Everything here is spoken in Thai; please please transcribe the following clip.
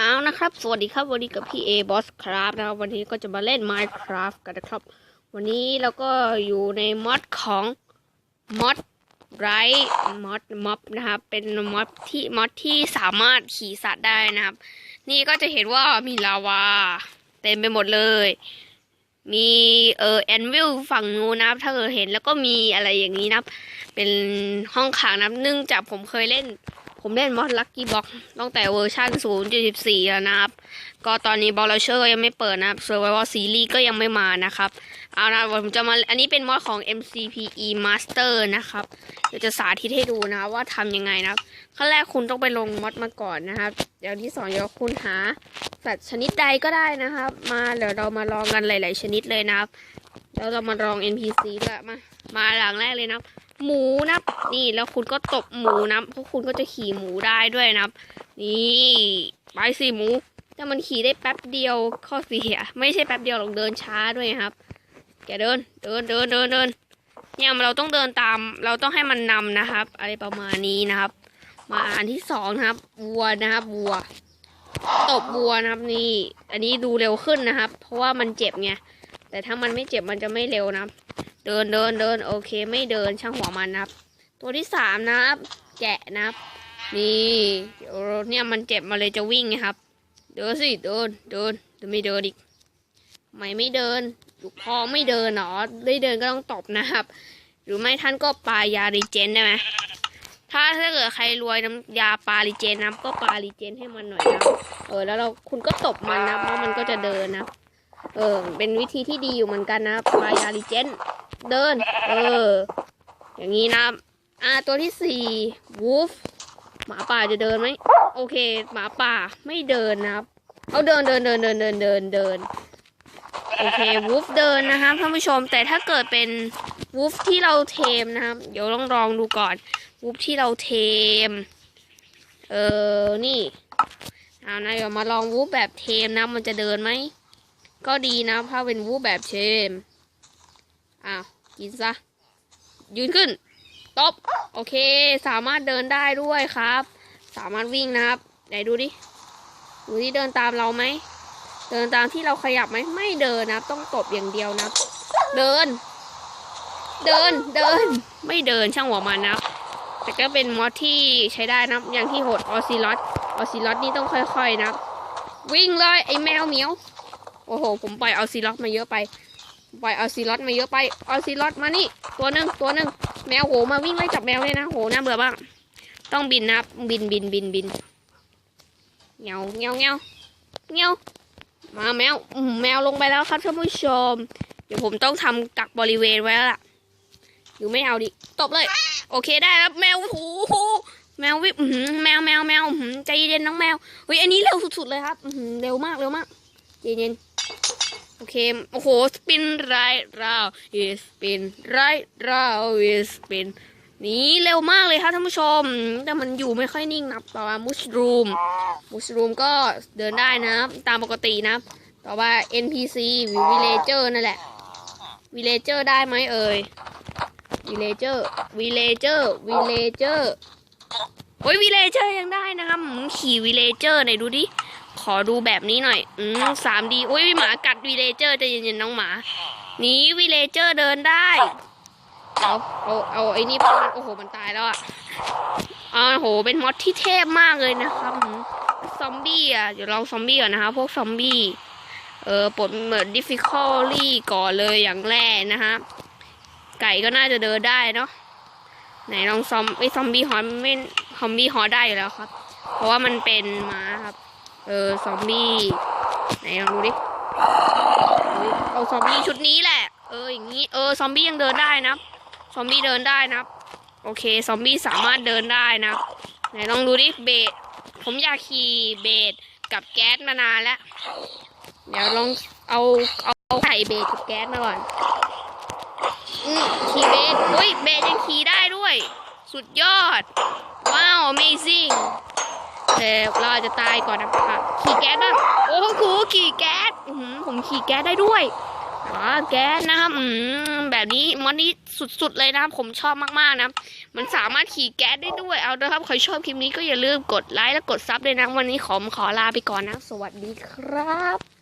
เอาละครับ สวัสดีครับ วันนี้กับพี่เอบอสครับนะครับ วันนี้ก็จะมาเล่น Minecraft กันนะครับ วันนี้เราก็อยู่ในมอดของมอดไรมอดม็อบนะครับ เป็นมอดที่มอดที่สามารถขี่สัตว์ได้นะครับ นี่ก็จะเห็นว่ามีลาวาเต็มไปหมดเลย มีเออแอนวิลฝั่งนู้นนะครับ ถ้าเกิดเห็นแล้วก็มีอะไรอย่างนี้นะครับ เป็นห้องขังนะครับเนื่องจากผมเคยเล่น ผมเล่นมอดลักกี้บ็อกตั้งแต่เวอร์ชัน0.14 แล้วนะครับ ก็ตอนนี้บอลเลเชอร์ยังไม่เปิดนะครับเซอร์ไววอลซีรีส์ก็ยังไม่มานะครับเอานะผมจะมาอันนี้เป็นมอดของ MCPE Master นะครับเดี๋ยวจะสาธิตให้ดูนะว่าทำยังไงนะครับขั้นแรกคุณต้องไปลงมอดมาก่อนนะครับอย่างที่สองเดี๋ยวคุณหาสัตว์ชนิดใดก็ได้นะครับ มาเดี๋ยวเรามาลองกันหลาย ๆ ชนิดเลยนะครับแล้วเรามาลอง NPC ด้วยมามาหลังแรกเลยนะครับ หมูนะนี่แล้วคุณก็ตบหมูนะเพราะคุณก็จะขี่หมูได้ด้วยนะนี่ไปสิหมูแต่มันขี่ได้แป๊บเดียวข้อเสียไม่ใช่แป๊บเดียวหรอกเดินช้าด้วยครับ แกเดินเดินเดินเดินเดินเนี่ยเราต้องเดินตาม เราต้องให้มันนำนะครับ อะไรประมาณนี้นะครับ มาอันที่สองนะครับวัวนะครับวัว ตบวัวนะครับนี่ อันนี้ดูเร็วขึ้นนะครับ เพราะว่ามันเจ็บไงแต่ถ้ามันไม่เจ็บมันจะไม่เร็วนะครับ เดินเดินเดินโอเคไม่เดินช่างหัวมันนะครับ ตัวที่สามนะครับ แกะนะครับ นี่เดี๋ยวเนี่ยมันเจ็บมาเลยจะวิ่งไงครับ เดินสิเดินเดินเดินไม่เดินอีกไม่ไม่เดินลูกพ่อไม่เดินหรอได้เดินก็ต้องตบนะครับ หรือไม่ท่านก็ปายารีเจนได้ไหมถ้าถ้าเกิดใครรวยน้ำยาปารีเจนนะก็ปารีเจนให้มันหน่อยนะเออ แล้วเราคุณก็ตบมันนะเพราะมันก็จะเดินนะ เออ เป็นวิธีที่ดีอยู่เหมือนกันนะปายาลิเจน เดิน เออ อย่างนี้นะอ่าตัวที่สี่วูฟหมาป่าจะเดินไหมโอเค หมาป่าไม่เดินนะครับ เอาเดินเดินเดินเดินเดินเดินเดินโอเควูฟเดินนะครับท่านผู้ชมแต่ถ้าเกิดเป็นวูฟที่เราเทมนะครับ เดี๋ยวลองลองดูก่อนวูฟที่เราเทม เออนี่เอานะเดี๋ยวมาลองวูฟแบบเทมนะมันจะเดินไหมก็ดีนะถ้าเป็นวูบแบบเชม อ้าวกินซะ ยืนขึ้นตบโอเค สามารถเดินได้ด้วยครับ สามารถวิ่งนะครับ ไหนดูดิ ดูที่เดินตามเราไหม เดินตามที่เราขยับไหม ไม่เดินนะต้องตบอย่างเดียวนะ เดิน เดิน เดิน ไม่เดินช่างหัวมันนะแต่ก็เป็นมอดที่ใช้ได้นะ อย่างที่โหดออซิลอตออซิลอตนี่ต้องค่อยๆนะ วิ่งเลยไอ้แมวเหมียว โอ้โห ผมปล่อยเอซีล็อตมาเยอะไป ปล่อยเอาซีล็อตมาเยอะไปเอาซีล็อตมานี่ ตัวหนึ่งตัวหนึ่งแมวโหมาวิ่งไล่จับแมวเลยนะโหน่าเบื่อบ้างต้องบินนะบินบินบินบินเงาเงาเงาเงามาแมวอืแมวลงไปแล้วครับท่านผู้ชม เดี๋ยวผมต้องทำกักบริเวณไว้แล้วล่ะหรือไม่เอาดิตบเลย โอเคได้แล้วแมวโอ้โหแมววิบอื้อหือแมวแมวแมวใจเย็นน้องแมวเฮ้ยอันนี้เร็วสุดๆเลยครับเร็วมากเร็วมากเย็นๆ โอเค โอ้โห สปินไรราวอีสปินไรราวอีสปินนี่เร็วมากเลยครับท่านผู้ชม แต่มันอยู่ไม่ค่อยนิ่งนะต่อมามุชรูม มุชรูมก็เดินได้นะ ตามปกตินะ ต่อมา NPC วิเลเจอร์นั่นแหละวิเลเจอร์ได้ไหมเอ่ยวิเลเจอร์วิเลเจอร์วิเลเจอร์โอ้ยวิเลเจอร์ยังได้นะครับขี่วิเลเจอร์ไหนดูดิ ขอดูแบบนี้หน่อย อืมสามดีอุ้ยหมากัดวีเลเจอร์ใจะเย็นๆน้องหมาหนีวีเลเจอร์เดินได้ เอาเอาเอาไอ้นี่มันโอ้โหมันตายแล้วอะอ้าวโห เป็นมอดที่เทพมากเลยนะครับอืมซอมบี้อะเดี๋ยวลองซอมบี้ก่อนนะคะพวกซอมบี้เออปลดเหมือนดิฟิคอลลี่ก่อนเลยอย่างแรกนะฮะไก่ก็น่าจะเดินได้เนาะไหนลองซอมไอ้ซอมบี้ฮอตไม่ซอมบี้ฮอตได้อยู่แล้วครับ เพราะว่ามันเป็นม้าครับ เออซอมบี้ไหนลองดูดิเอาซอมบี้ชุดนี้แหละ เอออย่างนี้เออซอมบี้ยังเดินได้นะซอมบี้เดินได้นะโอเคซอมบี้สามารถเดินได้นะไหนลองดูดิเบสผมอยากขี่เบสกับแก๊สมานานแล้ว เดี๋ยวลองเอาเอาไข่เบสกับแก๊สมาก่อนอืขี่เบสอุ้ยเบสยังขี่ได้ด้วย สุดยอด ว้าว amazing แต่เราอาจจะตายก่อนนะครับขี่แก๊สบ้างโอ้โหขี่แก๊สผมขี่แก๊สได้ด้วยอ๋อแก๊สนะครับแบบนี้มันนี้สุดๆเลยนะครับ ผมชอบมากๆนะมันสามารถขี่แก๊สได้ด้วยเอาเด้อครับใครชอบคลิปนี้ก็อย่าลืมกดไลค์และกดซับด้วยนะวันนี้ขอขอลาไปก่อนนะ สวัสดีครับ